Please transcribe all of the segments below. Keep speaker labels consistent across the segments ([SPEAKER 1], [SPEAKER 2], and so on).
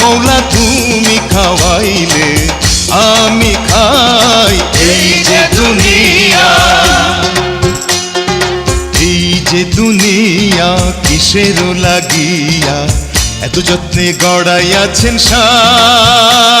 [SPEAKER 1] মৌলা, তুমি খাওয়াইলে, আমি খাই এই যে দুনিয়া। এই যে দুনিয়া কিসের লাগিয়া, এত যত্নে গড়াইয়াছেন সাই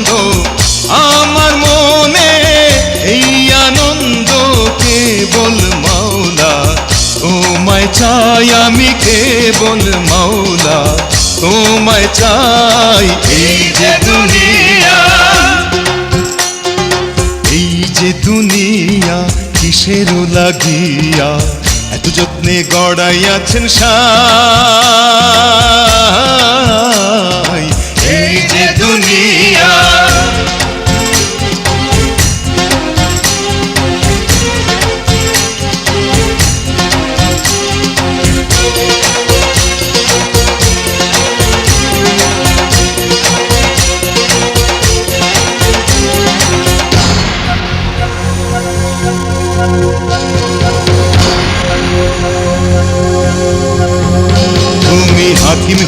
[SPEAKER 1] আমি কেবল মাওলা, তোমায় চাই এই যে দুনিয়া। এই যে দুনিয়া কিসের লাগিয়া, এত যত্নে গড়াইয়াছেন সাই।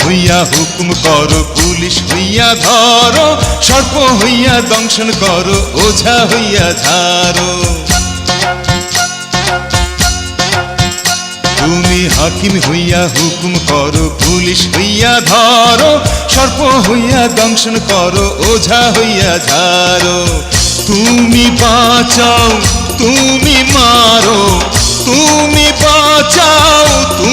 [SPEAKER 1] হইয়া হুকুম করো, পুলিশ হইয়া ধরো, সর্প হইয়া দংশন করো, ওঝা হইয়া ঝাড়ো। তুমি হাকিম হইয়া হুকুম করো, পুলিশ হইয়া ধরো, সর্প হইয়া দংশন করো, ওঝা হইয়া ঝাড়ো। তুমি বাঁচাও, তুমি মারো, তুমি বাঁচাও তুমি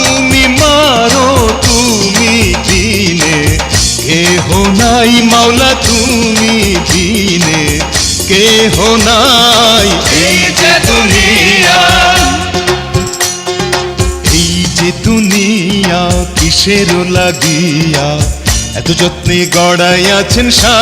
[SPEAKER 1] কিসের লাগিয়া এত যত্নে গড়াইয়াছেন সা